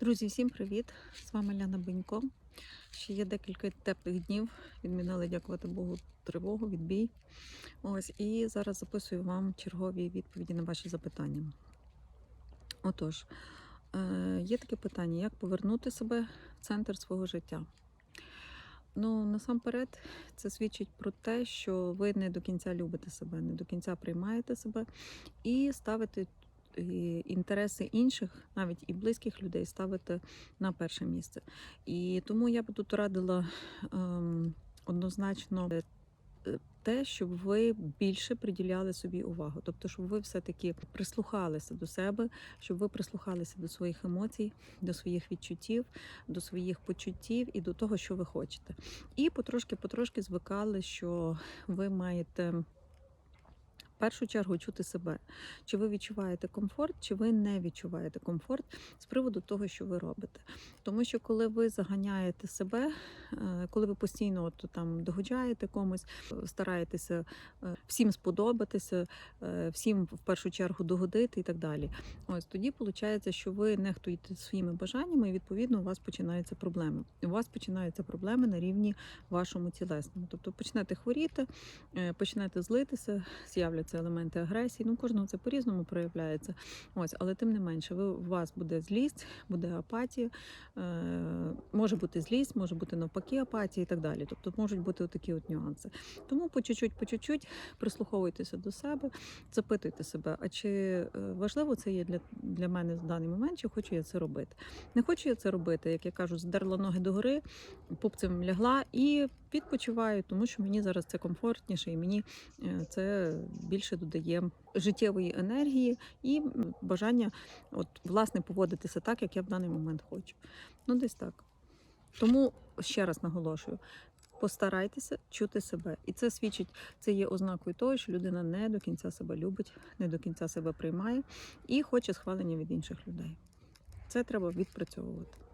Друзі, всім привіт! З вами Ляна Бенько. Ще є декілька теплих днів. Відмінили, дякувати Богу, тривогу, відбій. Ось, і зараз записую вам чергові відповіді на ваші запитання. Отож, е, є таке питання: як повернути себе в центр свого життя? Ну, насамперед, це свідчить про те, що ви не до кінця любите себе, не до кінця приймаєте себе і ставите інтереси інших, навіть і близьких людей, ставите на перше місце. І тому я би тут радила ем, однозначно е, те, щоб ви більше приділяли собі увагу. Тобто, щоб ви все-таки прислухалися до себе, щоб ви прислухалися до своїх емоцій, до своїх відчуттів, до своїх почуттів і до того, що ви хочете. І потрошки-потрошки звикали, що ви маєте. В першу чергу чути себе, чи ви відчуваєте комфорт, чи ви не відчуваєте комфорт з приводу того, що ви робите. Тому що коли ви заганяєте себе, е, коли ви постійно от там догоджаєте комусь, е, стараєтеся е, всім сподобатися, всім в першу чергу догодити і так далі. Ось тоді виходить, що ви нехтуєте своїми бажаннями, і відповідно у вас починаються проблеми. У вас починаються проблеми на рівні вашому тілесному. Тобто почнете хворіти, почнете злитися, з'являться елементи агресії. Ну, кожного це по-різному проявляється. Ось, але тим не менше, ви, у вас буде злість, буде апатія, е, може бути злість, може бути навпаки апатія і так далі. Тобто можуть бути такі от нюанси. Тому по чуть-чуть, по чуть-чуть прислуховуйтеся до себе, запитуйте себе, а чи е, важливо це є для, для мене в даний момент, чи хочу я це робити. Не хочу я це робити, як я кажу, здерла ноги догори, пупцем лягла і відпочиваю, тому що мені зараз це комфортніше, і мені е, це більше додає життєвої енергії і бажання от, власне поводитися так, як я в даний момент хочу. Ну, десь так. Тому ще раз наголошую. Постарайтеся чути себе, і це свідчить, це є ознакою того, що людина не до кінця себе любить, не до кінця себе приймає і хоче схвалення від інших людей. Це треба відпрацьовувати.